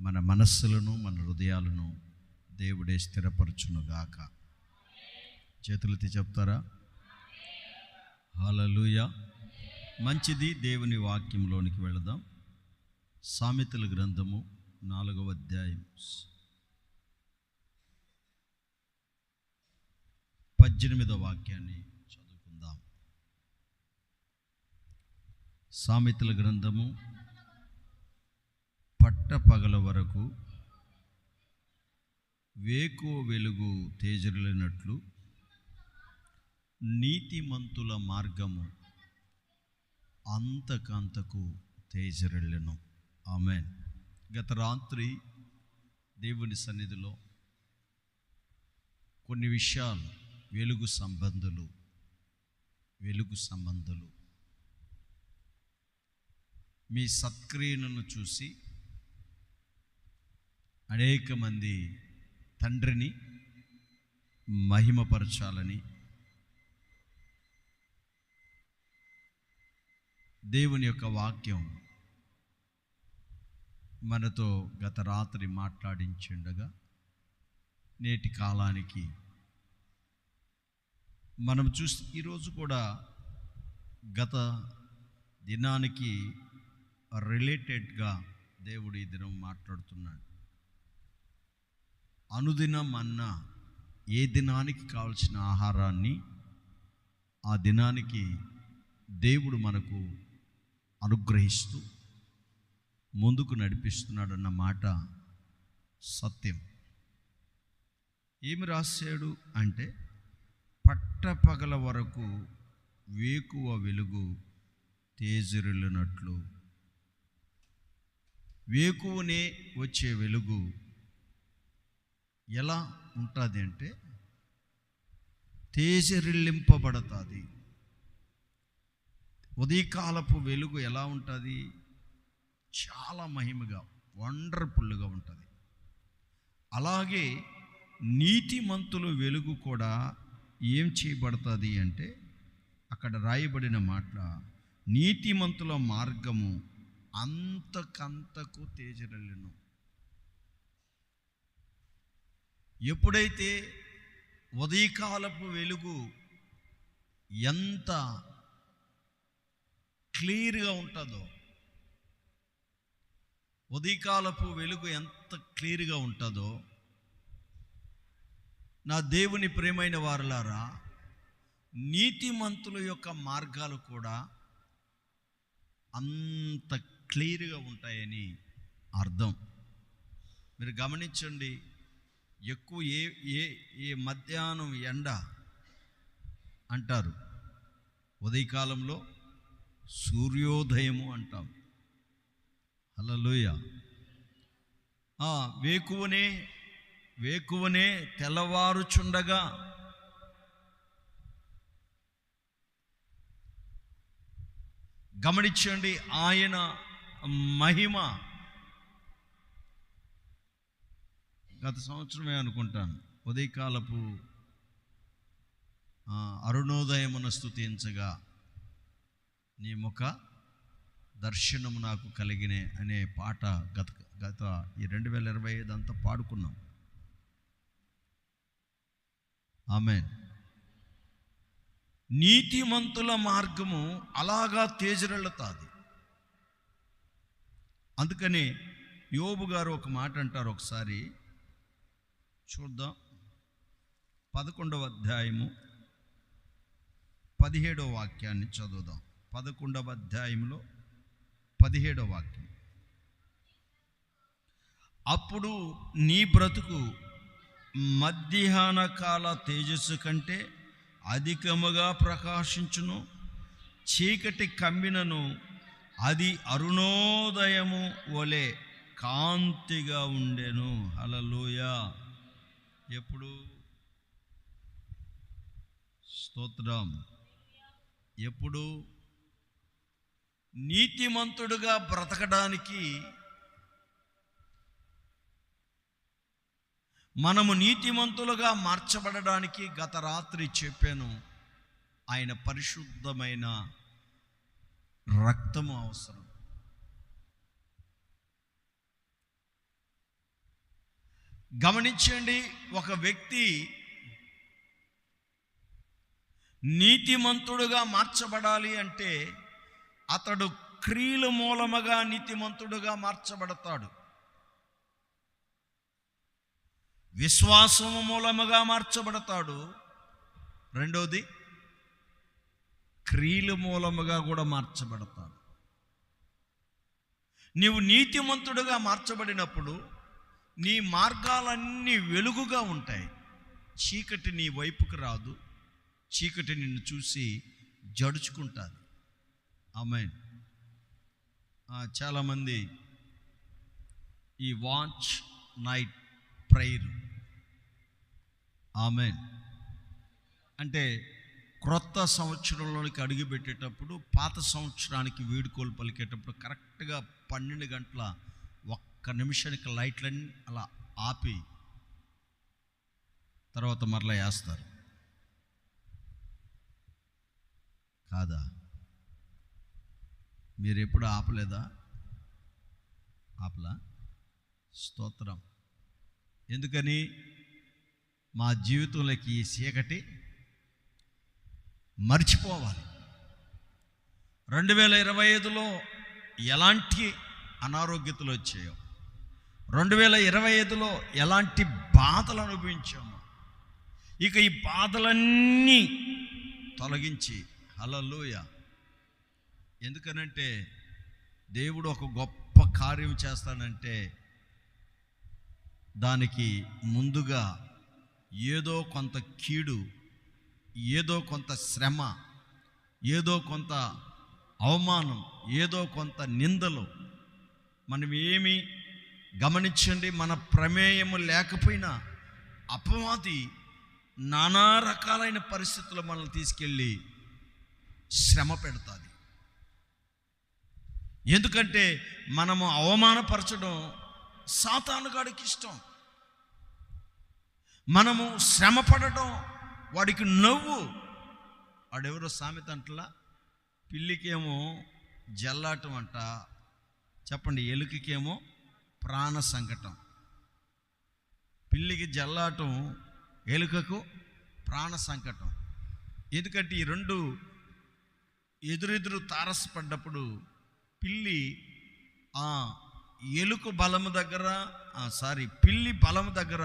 మన మనస్సులను మన హృదయాలను దేవుడే స్థిరపరచునుగాక. చేతులెత్తి చెప్తారా? హలలుయ మంచిది దేవుని వాక్యంలోనికి వెళదాం. సామెతల గ్రంథము నాలుగవ అధ్యాయం. పద్దెనిమిదవ వాక్యాన్ని చదువుకుందాం. సామెతల గ్రంథము పట్టపగల వరకు వేకో వెలుగు తేజరిల్లినట్లు నీతిమంతుల మార్గము అంతకంతకు తేజరెళ్ళను ఆమె గత రాత్రి దేవుని సన్నిధిలో కొన్ని విషయాలు వెలుగు సంబంధులు వెలుగు సంబంధులు మీ సత్క్రియలను చూసి అనేక మంది తండ్రిని మహిమపరచాలని దేవుని యొక్క వాక్యం మనతో గత రాత్రి మాట్లాడించిండగా నేటి కాలానికి మనం చూసి ఈరోజు కూడా గత దినానికి రిలేటెడ్గా దేవుడు ఈ దినం మాట్లాడుతున్నాడు. అనుదినం అన్న ఏ దినానికి కావలసిన ఆహారాన్ని ఆ దినానికి దేవుడు మనకు అనుగ్రహిస్తూ ముందుకు నడిపిస్తున్నాడన్న మాట సత్యం. ఏమి రాశాడు అంటే పట్టపగల వరకు వేకువ వెలుగు తేజరిల్లినట్లు. వేకువనే వచ్చే వెలుగు ఎలా ఉంటుంది అంటే తేజరిల్లింపబడుతుంది. ఉదయకాలపు వెలుగు ఎలా ఉంటుంది? చాలా మహిమగా వండర్ఫుల్గా ఉంటుంది. అలాగే నీతిమంతుల వెలుగు కూడా ఏం చేయబడుతుంది అంటే అక్కడ రాయబడిన మాట నీతిమంతుల మార్గము అంతకంతకు తేజరలను ఎప్పుడైతే ఉదయకాలపు వెలుగు ఎంత క్లియర్గా ఉంటుందో ఉదయకాలపు వెలుగు ఎంత క్లియర్గా ఉంటుందో నా దేవుని ప్రేమైన వారులారా నీతిమంతుల యొక్క మార్గాలు కూడా అంత క్లియర్గా ఉంటాయని అర్థం. మీరు గమనించండి ఎక్కువ ఏ ఏ ఏ మధ్యాహ్నం ఎండ అంటారు. ఉదయకాలంలో సూర్యోదయము అంటాం. అలలోయ ఆ, వేకువనే వేకువనే తెల్లవారుచుండగా గమనించండి ఆయన మహిమ గత సంవత్సరమే అనుకుంటాను. ఉదయకాలపు అరుణోదయమున స్థుతించగా నీ ముఖ దర్శనము నాకు కలిగినే అనే పాట గత గత ఈ రెండు వేల ఇరవై ఐదు అంతా పాడుకున్నాం. ఆమె నీతిమంతుల మార్గము అలాగా తేజరెళ్ళతాది. అందుకని యోబు గారు ఒక మాట అంటారు ఒకసారి చూద్దాం. పదకొండవ అధ్యాయము పదిహేడవ వాక్యాన్ని చదువుదాం. పదకొండవ అధ్యాయంలో పదిహేడవ వాక్యం. అప్పుడు నీ బ్రతుకు మధ్యాహ్న కాల తేజస్సు కంటే అధికముగా ప్రకాశించును. చీకటి కమ్మినను అది అరుణోదయము వలె కాంతిగా ఉండెను. హలలోయ ఎప్పుడు? స్తోత్రం. ఎప్పుడు? నీతిమంతుడుగా బ్రతకడానికి మనము నీతిమంతులుగా మార్చబడడానికి గత రాత్రి చెప్పాను. ఆయన పరిశుద్ధమైన రక్తము అవసరం. గమనించండి ఒక వ్యక్తి నీతిమంతుడుగా మార్చబడాలి అంటే అతడు క్రియల మూలముగా నీతిమంతుడుగా మార్చబడతాడు. విశ్వాసము మూలముగా మార్చబడతాడు. రెండవది క్రియల మూలముగా కూడా మార్చబడతాడు. నీవు నీతిమంతుడుగా మార్చబడినప్పుడు నీ మార్గాలన్నీ వెలుగుగా ఉంటాయి. చీకటి నీ వైపుకు రాదు. చీకటి నిన్ను చూసి జడుచుకుంటుంది. ఆమె చాలామంది ఈ వాచ్ నైట్ ప్రైర్ ఆమె అంటే క్రొత్త సంవత్సరంలోనికి అడుగుపెట్టేటప్పుడు పాత సంవత్సరానికి వీడుకోలు పలికేటప్పుడు కరెక్ట్గా పన్నెండు గంటల ఒక్క నిమిషానికి లైట్లన్నీ అలా ఆపి తర్వాత మరలా వేస్తారు. కాదా? మీరు ఎప్పుడు ఆపలేదా? ఆపలా? స్తోత్రం. ఎందుకని? మా జీవితంలోకి ఈ చీకటి మర్చిపోవాలి. రెండు వేల ఇరవై ఐదులో ఎలాంటి అనారోగ్యతలు వచ్చాయో. రెండు వేల ఇరవై ఐదులో ఎలాంటి బాధలు అనుభవించామో. ఇక ఈ బాధలన్నీ తొలగించి హలలోయ ఎందుకనంటే దేవుడు ఒక గొప్ప కార్యం చేస్తాడంటే దానికి ముందుగా ఏదో కొంత కీడు ఏదో కొంత శ్రమ ఏదో కొంత అవమానం ఏదో కొంత నిందలు మనం ఏమి గమనించండి మన ప్రమేయము లేకపోయినా అపవాది నానా రకాలైన పరిస్థితులు మనల్ని తీసుకెళ్ళి శ్రమ పెడుతుంది. ఎందుకంటే మనము అవమానపరచడం సాతానుగాడికి ఇష్టం. మనము శ్రమ పడటం వాడికి నవ్వు. వాడెవరో సామెత అంటలా? పిల్లికేమో జల్లాటం అంట చెప్పండి ఎలుకకేమో ప్రాణ సంకటం. పిల్లికి జల్లాటం ఎలుకకు ప్రాణ సంకటం. ఎందుకంటే ఈ రెండు ఎదురెదురు తారసపడ్డప్పుడు పిల్లి ఆ ఎలుక బలము దగ్గర సారీ పిల్లి బలము దగ్గర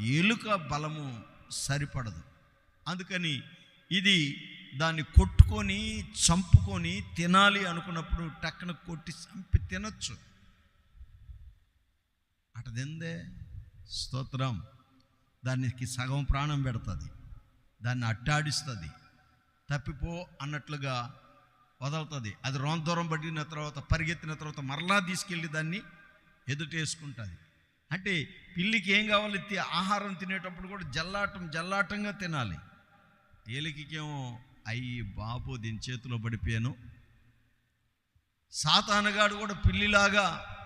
ఎలుక బలము సరిపడదు. అందుకని ఇది దాన్ని కొట్టుకొని చంపుకొని తినాలి అనుకున్నప్పుడు టక్కన కొట్టి చంపి తినచ్చు. అటదిందే? స్తోత్రం. దానికి సగం ప్రాణం పెడుతుంది. దాన్ని అట్టాడిస్తుంది. తప్పిపో అన్నట్లుగా వదలుతుంది. అది రోన్ దూరం పడిన తర్వాత పరిగెత్తిన తర్వాత మరలా తీసుకెళ్ళి దాన్ని ఎదుటేసుకుంటుంది. అంటే పిల్లికి ఏం కావాలి? ఆహారం తినేటప్పుడు కూడా జల్లాటం జల్లాటంగా తినాలి. ఏలికేమో అయ్యి బాబు దీని చేతిలో పడిపోయాను. సాతానగాడు కూడా పిల్లిలాగా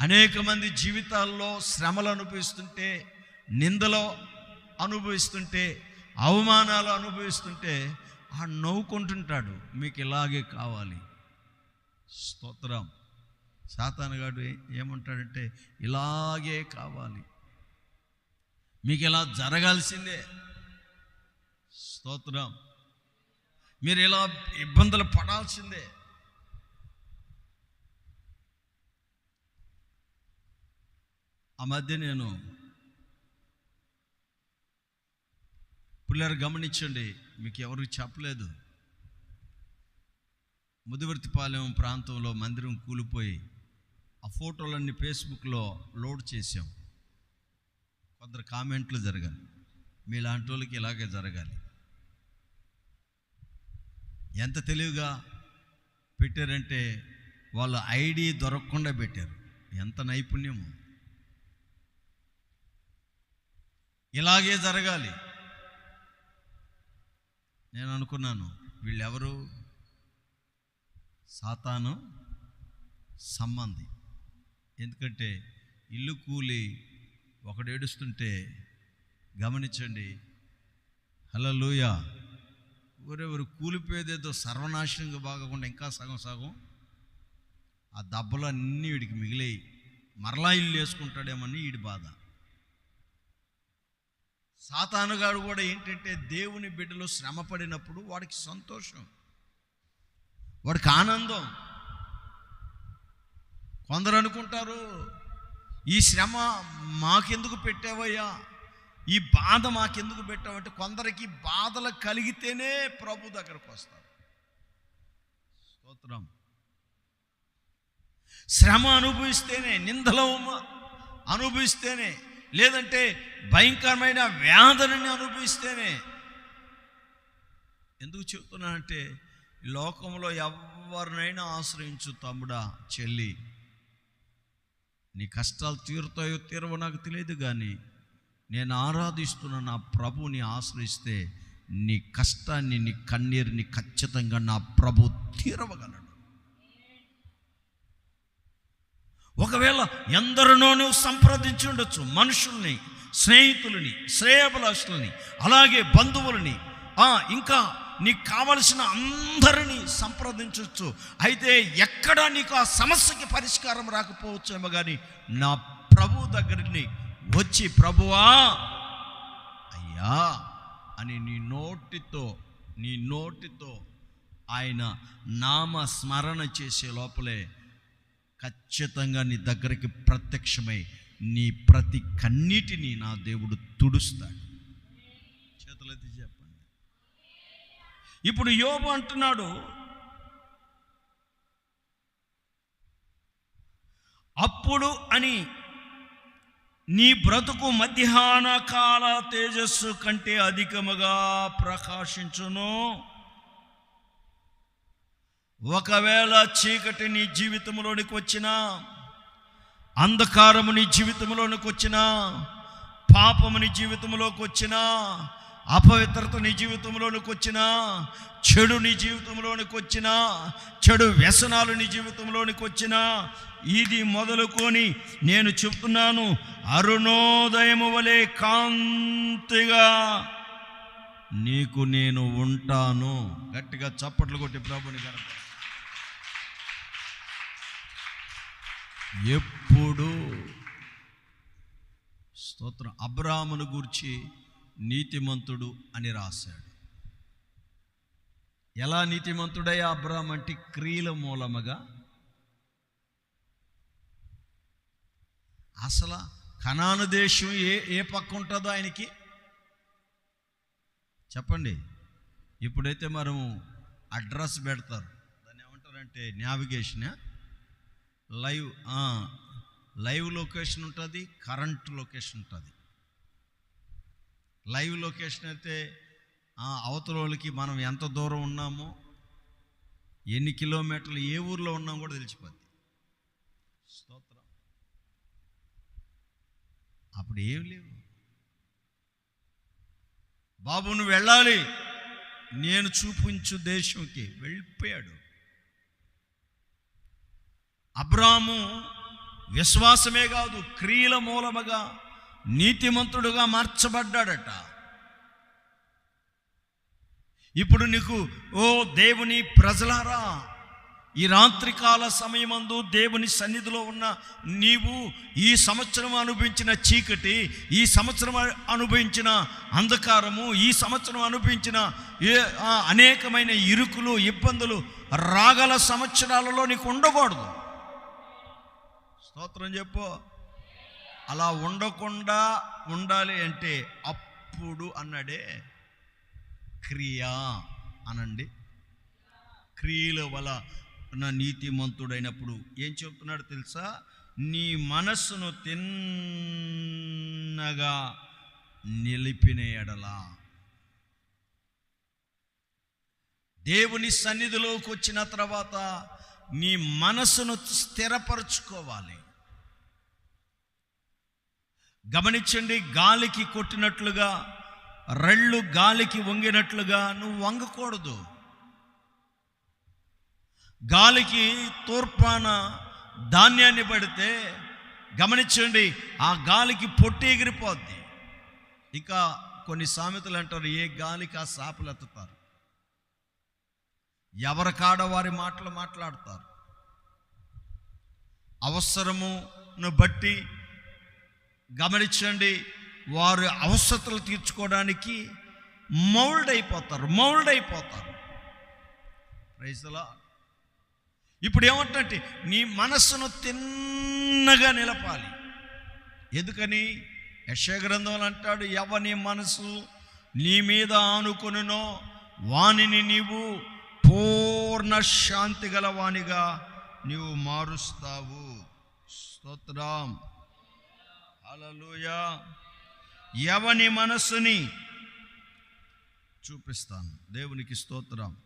అనేక మంది జీవితాల్లో శ్రమలు అనుభవిస్తుంటే నిందలో అనుభవిస్తుంటే అవమానాలు అనుభవిస్తుంటే ఆ నవ్వుకుంటుంటాడు. మీకు ఇలాగే కావాలి. స్తోత్రం. సాతానగాడు ఏమంటాడంటే ఇలాగే కావాలి. మీకు ఇలా జరగాల్సిందే. స్తోత్రం. మీరు ఇలా ఇబ్బందులు పడాల్సిందే. ఆ మధ్య నేను పిల్లలు గమనించండి మీకు ఎవరు చెప్పలేదు. ముదివర్తిపాలెం ప్రాంతంలో మందిరం కూలిపోయి ఆ ఫోటోలన్నీ ఫేస్బుక్లో లోడ్ చేసాం కొందరు కామెంట్లు జరగాలి. మీలాంటి వాళ్ళకి ఇలాగే జరగాలి. ఎంత తెలివిగా పెట్టారంటే వాళ్ళ ఐడి దొరకకుండా పెట్టారు. ఎంత నైపుణ్యము ఇలాగే జరగాలి. నేను అనుకున్నాను వీళ్ళెవరు? సాతాను సంబంధి. ఎందుకంటే ఇల్లు కూలి ఒకడు ఏడుస్తుంటే గమనించండి. హలో లూయ ఎవరెవరు కూలిపోయేదేదో సర్వనాశనంగా బాగకుండా ఇంకా సగం సగం. ఆ దెబ్బలు అన్నీ వీడికి మిగిలాయి. మరలా ఇల్లు వేసుకుంటాడేమని వీడి బాధ. సాతానుగాడు కూడా ఏంటంటే దేవుని బిడ్డలో శ్రమ పడినప్పుడు వాడికి సంతోషం. వాడికి ఆనందం. కొందరు అనుకుంటారు ఈ శ్రమ మాకెందుకు పెట్టావయ్యా? ఈ బాధ మాకెందుకు పెట్టామంటే కొందరికి బాధలు కలిగితేనే ప్రభు దగ్గరకు వస్తారు. స్తోత్రం. శ్రమ అనుభవిస్తేనే నిందలు అనుభవిస్తేనే లేదంటే భయంకరమైన వ్యాధులని అనుభవిస్తేనే. ఎందుకు చెప్తున్నానంటే లోకంలో ఎవరినైనా ఆశ్రయించు తమ్ముడా చెల్లి. నీ కష్టాలు తీరుతాయో తీరవో నాకు తెలియదు కానీ నేను ఆరాధిస్తున్న నా ప్రభుని ఆశ్రయిస్తే నీ కష్టాన్ని నీ కన్నీరుని ఖచ్చితంగా నా ప్రభు తీరవగలడు. ఒకవేళ ఎందరినో నువ్వు సంప్రదించి ఉండొచ్చు. మనుషుల్ని స్నేహితులని శ్రేయభిలాషులని అలాగే బంధువులని ఇంకా నీకు కావలసిన అందరినీ సంప్రదించవచ్చు అయితే ఎక్కడ నీకు ఆ సమస్యకి పరిష్కారం రాకపోవచ్చేమో కానీ నా ప్రభు దగ్గరికి వచ్చి ప్రభువా! అయ్యా! అని నీ నోటితో నీ నోటితో ఆయన నామ స్మరణ చేసే లోపలే ఖచ్చితంగా నీ దగ్గరికి ప్రత్యక్షమై నీ ప్రతి కన్నీటిని నా దేవుడు తుడుస్తాడు. చేతులెత్తి చెప్పండి. ఇప్పుడు యోబు అంటున్నాడు అప్పుడు అని నీ బ్రతుకు మధ్యాహ్న కాల తేజస్సు కంటే అధికముగా ప్రకాశించును. ఒకవేళ చీకటి నీ జీవితంలోనికి వచ్చినా అంధకారము నీ జీవితంలోనికి వచ్చినా పాపము నీ జీవితంలోకి వచ్చినా అపవిత్రత నీ జీవితంలోనికి వచ్చినా చెడు నీ జీవితంలోనికి వచ్చినా చెడు వ్యసనాలు నీ జీవితంలోనికి వచ్చినా ఇది మొదలుకొని నేను చెప్తున్నాను అరుణోదయము వలె కాంతిగా నీకు నేను ఉంటాను. గట్టిగా చప్పట్లు కొట్టి ప్రభుని కనుక ఎప్పుడు స్తోత్రం. అబ్రామును గూర్చి నీతిమంతుడు అని రాశాడు. ఎలా నీతిమంతుడై అబ్రామ్ అంటే క్రియల మూలముగా? అసలు కనాను దేశం ఏ ఏ పక్క ఉంటుందో ఆయనకి? చెప్పండి. ఇప్పుడైతే మనము అడ్రస్ పెడతారు. దాన్ని ఏమంటారంటే నావిగేషన్. లైవ్ లైవ్ లొకేషన్ ఉంటుంది కరెంట్ లొకేషన్ ఉంటుంది. లైవ్ లొకేషన్ అయితే ఆ, అవతల వాళ్ళకి మనం ఎంత దూరం ఉన్నామో ఎన్ని కిలోమీటర్లు ఏ ఊర్లో ఉన్నాం కూడా తెలిసిపోద్ది. స్తోత్రం. అప్పుడు ఏం లేవు. బాబు నువ్వు వెళ్ళాలి. నేను చూపించు దేశంకి. వెళ్ళిపోయాడు. అబ్రాము విశ్వాసమే కాదు క్రియల మూలముగా నీతిమంతుడుగా మార్చబడ్డాడట. ఇప్పుడు నీకు ఓ దేవుని ప్రజలారా ఈ రాత్రికాల సమయమందు దేవుని సన్నిధిలో ఉన్న నీవు ఈ సంవత్సరం అనుభవించిన చీకటి ఈ సంవత్సరం అనుభవించిన అంధకారము ఈ సంవత్సరం అనుభవించిన ఏ అనేకమైన ఇరుకులు ఇబ్బందులు రాగల సంవత్సరాలలో నీకు ఉండకూడదు. స్తోత్రం చెప్పు. అలా ఉండకుండా ఉండాలి అంటే అప్పుడు అన్నాడే క్రియ అనండి. క్రియల వల్ల నీతిమంతుడైనప్పుడు ఏం చెప్తున్నాడు తెలుసా? నీ మనస్సును తిన్నగా నిలిపిన ఎడలా. దేవుని సన్నిధిలోకి వచ్చిన తర్వాత నీ మనసును స్థిరపరచుకోవాలి. గమనించండి గాలికి కొట్టినట్లుగా రెళ్ళు గాలికి వంగినట్లుగా నువ్వు వంగకూడదు. గాలికి తూర్పాన ధాన్యాన్ని పడితే గమనించండి ఆ గాలికి పొట్టి ఎగిరిపోద్ది. ఇంకా కొన్ని సామెతలు అంటారు ఏ గాలికి ఆ సాపలు ఎత్తుతారు? ఎవరి కాడ వారి మాటలు మాట్లాడతారు? అవసరమును బట్టి గమనించండి వారు అవసరతలు తీర్చుకోవడానికి మౌల్డ్ అయిపోతారు మౌల్డ్ అయిపోతారు ప్రైజ్లా ఇప్పుడు ఏమంటే నీ మనస్సును తిన్నగా నిలపాలి. ఎందుకని? యశగ్రంథంలో అంటాడు ఎవని మనసు నీ మీద ఆనుకొనునో వానిని నీవు పూర్ణ శాంతి గల వానిగా నీవు మారుస్తావు. స్తోత్రం. అలలుయా ఎవని మనస్సుని చూపిస్తాను? దేవునికి స్తోత్రం.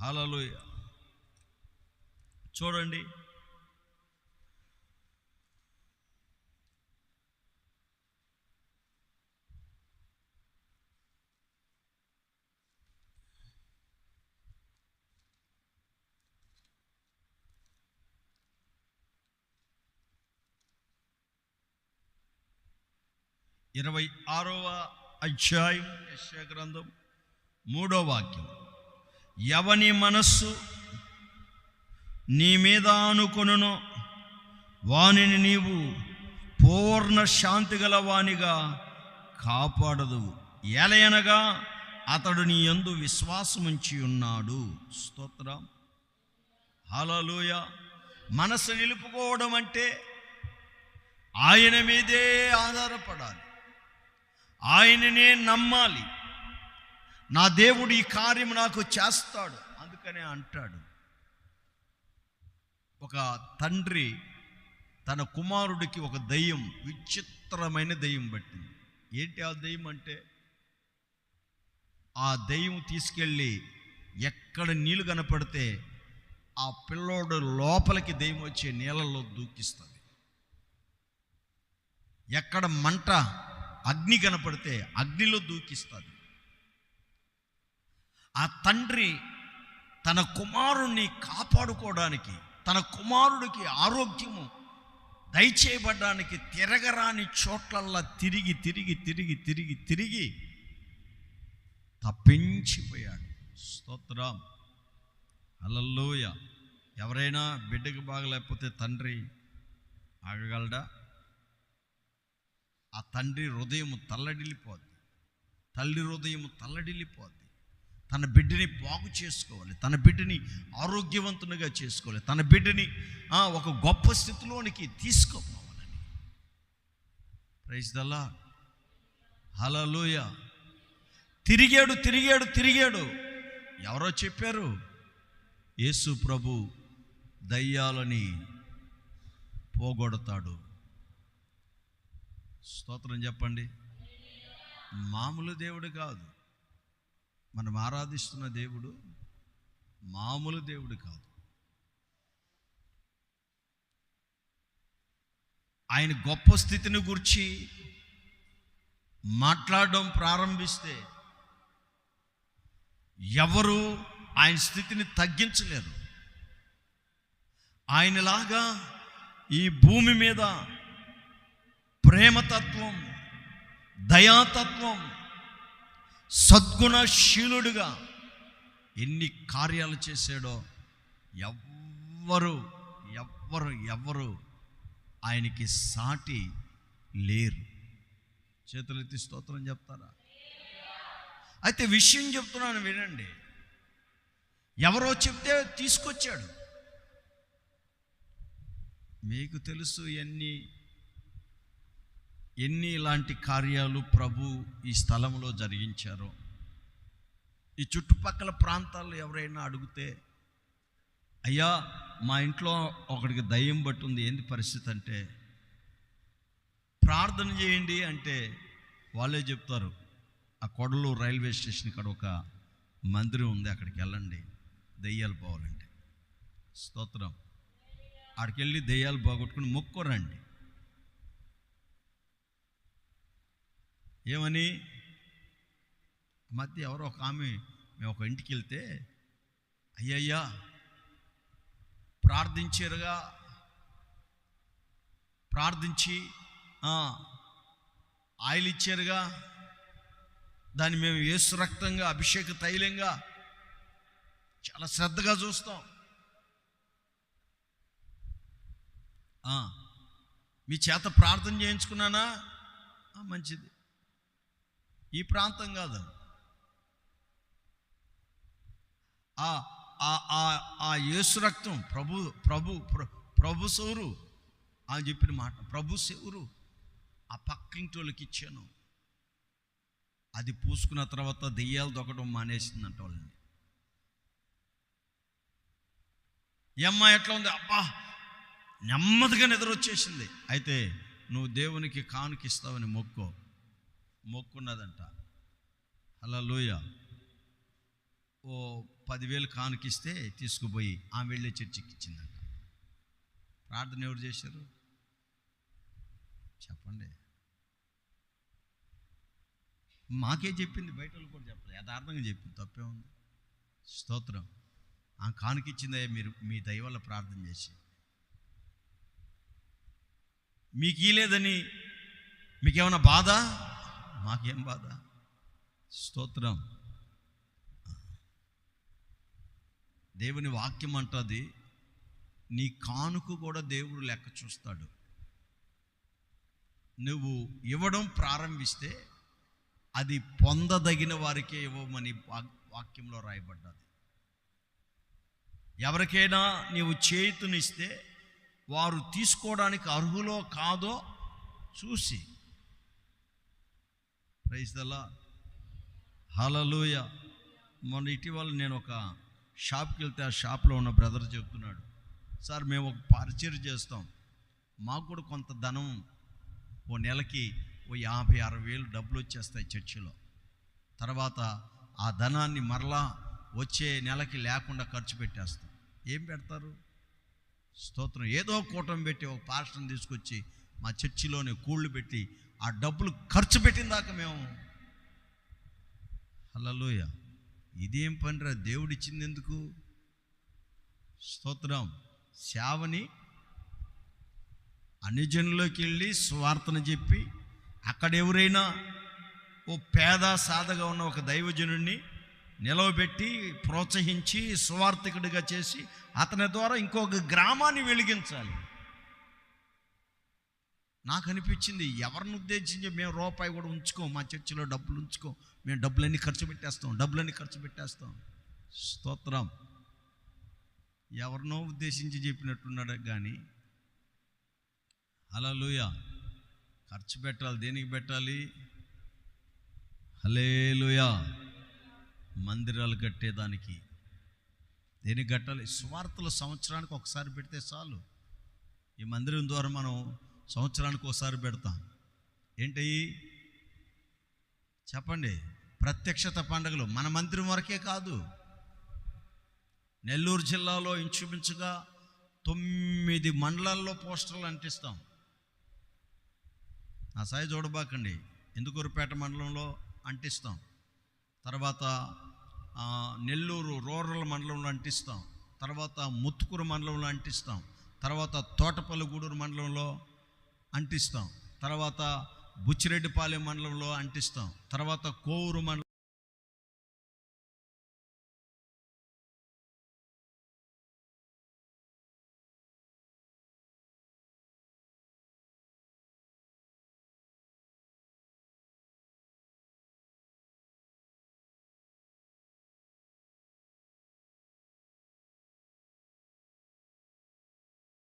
హలలుయ చూడండి. ఇరవై ఆరవ అధ్యాయం యెషయా గ్రంథం మూడో వాక్యం. ఎవని మనస్సు నీ మీద అనుకొనునో వానిని నీవు పూర్ణ శాంతి గల వానిగా కాపాడదు. ఏలయనగా అతడు నీ యందు విశ్వాసముంచి ఉన్నాడు. స్తోత్రం. హలలోయ మనసు నిలుపుకోవడం అంటే ఆయన మీదే ఆధారపడాలి. ఆయననే నమ్మాలి. నా దేవుడు ఈ కార్యం నాకు చేస్తాడు. అందుకనే అంటాడు. ఒక తండ్రి తన కుమారుడికి ఒక దయ్యం విచిత్రమైన దయ్యం పట్టింది. ఏంటి ఆ దయ్యం అంటే? ఆ దయ్యం తీసుకెళ్ళి ఎక్కడ నీళ్ళు కనపడితే ఆ పిల్లోడు లోపలికి దయ్యం వచ్చే నీళ్ళల్లో దూకిస్తుంది ఎక్కడ మంట అగ్ని కనపడితే అగ్నిలో దూకిస్తుంది ఆ తండ్రి తన కుమారుణ్ణి కాపాడుకోవడానికి తన కుమారుడికి ఆరోగ్యము దయచేయబడ్డానికి తిరగరాని చోట్లల్లా తిరిగి తిరిగి తిరిగి తిరిగి తిరిగి తప్పించిపోయాడు. స్తోత్రం. అలల్లోయ ఎవరైనా బిడ్డకి బాగలేకపోతే తండ్రి ఆగగలడా? ఆ తండ్రి హృదయము తల్లడిల్లిపోద్ది. తల్లి హృదయం తల్లడిల్లిపోద్ది. తన బిడ్డని బాగు చేసుకోవాలి. తన బిడ్డని ఆరోగ్యవంతునిగా చేసుకోవాలి. తన బిడ్డని ఒక గొప్ప స్థితిలోనికి తీసుకోపోవాలని. ప్రైజ్ దల్లా హలలోయ తిరిగాడు తిరిగాడు తిరిగాడు. ఎవరో చెప్పారు? యేసు ప్రభు దయ్యాలని పోగొడతాడు. స్తోత్రం చెప్పండి. మామూలు దేవుడు కాదు. మనం ఆరాధిస్తున్న దేవుడు మామూలు దేవుడు కాదు. ఆయన గొప్ప స్థితిని గురించి మాట్లాడడం ప్రారంభిస్తే ఎవరు ఆయన స్థితిని తగ్గించలేరు. ఆయనలాగా ఈ భూమి మీద ప్రేమతత్వం దయాతత్వం సద్గుణశీలుడుగా ఎన్ని కార్యాలు చేశాడో ఎవ్వరు ఎవ్వరు ఎవ్వరు ఆయనకి సాటి లేరు. చేతులెత్తి స్తోత్రం చెప్తారా? అయితే విషయం చెప్తున్నాను వినండి. ఎవరో చెప్తే తీసుకొచ్చాడు. మీకు తెలుసు ఎన్ని ఎన్ని ఇలాంటి కార్యాలు ప్రభు ఈ స్థలంలో జరిగించారో? ఈ చుట్టుపక్కల ప్రాంతాల్లో ఎవరైనా అడిగితే అయ్యా మా ఇంట్లో ఒకడికి దయ్యం పట్టుంది ఏంది పరిస్థితి? అంటే ప్రార్థన చేయండి అంటే వాళ్ళే చెప్తారు. ఆ కొడలు రైల్వే స్టేషన్ కాడ ఒక మందిరం ఉంది అక్కడికి వెళ్ళండి దెయ్యాలు పోవాలంటే. స్తోత్రం. అక్కడికి వెళ్ళి దెయ్యాలు పోగొట్టుకుని మొక్కురండి ఏమని? మధ్య ఎవరో ఒక ఆమె మేము ఒక ఇంటికి వెళ్తే అయ్యయ్యా ప్రార్థించారుగా. ప్రార్థించి ఆయిల్ ఇచ్చారుగా. దాన్ని మేము ఏసు రక్తంగా అభిషేక తైలంగా చాలా శ్రద్ధగా చూస్తాం. మీ చేత ప్రార్థన చేయించుకున్నానా? మంచిది. ఈ ప్రాంతం కాదు ఆ ఆ యేసు రక్తం ప్రభు ప్రభు ప్ర- ప్రభు సౌరు అని చెప్పిన మాట ప్రభు శివురు ఆ పక్కింటోళ్ళకి ఇచ్చాను. అది పూసుకున్న తర్వాత దెయ్యాలు దొక్కడం మానేసిందంట వాళ్ళని. ఈ అమ్మాయి ఎట్లా ఉంది? అబ్బా నెమ్మదిగా నిద్ర వచ్చేసింది అయితే నువ్వు దేవునికి కానుకిస్తావని మొక్కో. మొక్కున్నదంట. అలా లోయ ఓ పదివేలు కానుకిస్తే తీసుకుపోయి ఆమె వెళ్ళే చర్చికి ఇచ్చిందంట ప్రార్థన ఎవరు చేశారు? చెప్పండి. మాకే చెప్పింది బయట వాళ్ళు కూడా చెప్పలేదు యథార్థంగా చెప్పింది తప్పే ఉంది. స్తోత్రం. ఆ కానుకిచ్చిందే మీరు మీ దయవల్ల ప్రార్థన చేసి. మీకు లేదని మీకేమైనా బాధ? మాకేం బాధ? స్తోత్రం. దేవుని వాక్యం అంటది నీ కానుకు కూడా దేవుడు లెక్క చూస్తాడు. నువ్వు ఇవ్వడం ప్రారంభిస్తే అది పొందదగిన వారికే ఇవ్వమని వాక్యంలో రాయబడ్డది. ఎవరికైనా నీవు చేతునిస్తే వారు తీసుకోవడానికి అర్హులో కాదో చూసి ప్రైజ్దలా హలలోయ మొన్న ఇటీవల నేను ఒక షాప్కి వెళ్తే ఆ షాప్లో ఉన్న బ్రదర్ చెప్తున్నాడు సార్ మేము ఒక పరిచయం చేస్తాం. మాకు కూడా కొంత ధనం ఓ నెలకి ఓ యాభై అరవై వేలు డబ్బులు వచ్చేస్తాయి చర్చిలో. తర్వాత ఆ ధనాన్ని మరలా వచ్చే నెలకి లేకుండా ఖర్చు పెట్టేస్తాం. ఏం పెడతారు? స్తోత్రం. ఏదో కూటమి పెట్టి ఒక పార్షన్ తీసుకొచ్చి మా చర్చిలోనే కూళ్ళు పెట్టి ఆ డబ్బులు ఖర్చు పెట్టిన దాకా మేము హల్లలోయ. ఇదేం పనిరా? దేవుడిచ్చింది ఎందుకు? స్తోత్రం. సేవని అన్యజనులోకి వెళ్ళి స్వార్థన చెప్పి అక్కడ ఎవరైనా ఓ పేద సాధగా ఉన్న ఒక దైవజనుడిని నిలవబెట్టి ప్రోత్సహించి స్వార్థకుడిగా చేసి అతని ద్వారా ఇంకొక గ్రామాన్ని వెలిగించాలి. నాకు అనిపించింది ఎవరిని ఉద్దేశించి మేము రూపాయి కూడా ఉంచుకోం మా చర్చిలో డబ్బులు ఉంచుకోం మేము డబ్బులన్నీ ఖర్చు పెట్టేస్తాం డబ్బులన్నీ ఖర్చు పెట్టేస్తాం. స్తోత్రం. ఎవరినో ఉద్దేశించి చెప్పినట్టున్నాడు కానీ అలా లూయ ఖర్చు పెట్టాలి దేనికి పెట్టాలి? హలేలుయా మందిరాలు కట్టేదానికి. దేనికి కట్టాలి? స్వార్థలు సంవత్సరానికి ఒకసారి పెడితే చాలు. ఈ మందిరం ద్వారా మనం సంవత్సరానికి ఒకసారి పెడతాం. ఏంటి? చెప్పండి. ప్రత్యక్షత పండుగలు మన మందిరం వరకే కాదు. నెల్లూరు జిల్లాలో ఇంచుమించుగా తొమ్మిది మండలాల్లో పోస్టర్లు అంటిస్తాం. నా సాయి చూడబాకండి. ఎందుకూరుపేట మండలంలో అంటిస్తాం. తర్వాత నెల్లూరు రూరల్ మండలంలో అంటిస్తాం. తర్వాత ముత్తుకూరు మండలంలో అంటిస్తాం. తర్వాత తోటపల్లిగూడూరు మండలంలో అంటిస్తాం. తర్వాత బుచ్చిరెడ్డిపాలెం మండలంలో అంటిస్తాం. తర్వాత కోవూరు మండలం